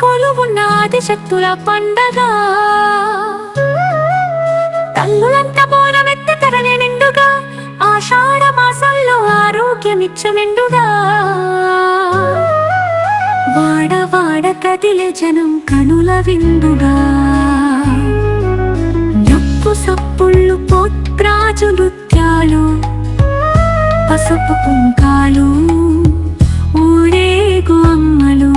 కొలువున్న ఆదిశక్తుల పండగ తల్లులంత బోనమెత్తి తరలి నిండుగా ఆషాఢ మాసంలో ఆరోగ్యమిచ్చు మెండుగా వాడవాడ కదిలే జనం కనుల విందుగా. నొప్పు సప్పుళ్ళు పోత్రాజు నృత్యాలు పసుపు కుంకాలు ఊరేగు అమ్మలు.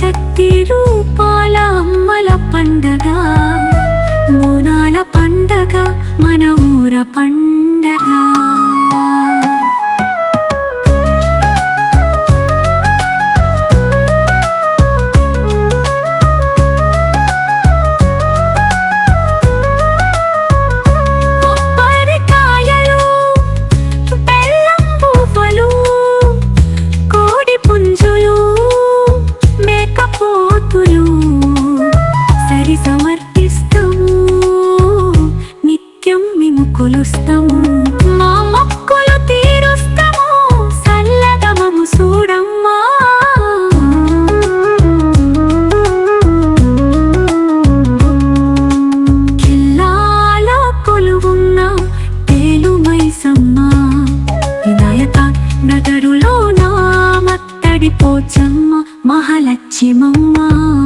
శక్తి రూపాల అమ్మల పండగ. మూనాల పండగ మన ఊర పండగ. సమర్పిస్తాము. నిత్యం మేము కొలుస్తాము. మా మొక్కులు తీరుస్తాము. సల్లగమము చూడమ్మా. కిల్లాలో కొలువున్న తేలుమైసమ్మ వినాయక నగరులో నా మత్తడి పోచమ్మ మహాలక్ష్మమ్మా.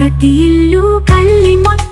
ప్రతి ఇల్లు కళ్ళి మొత్తం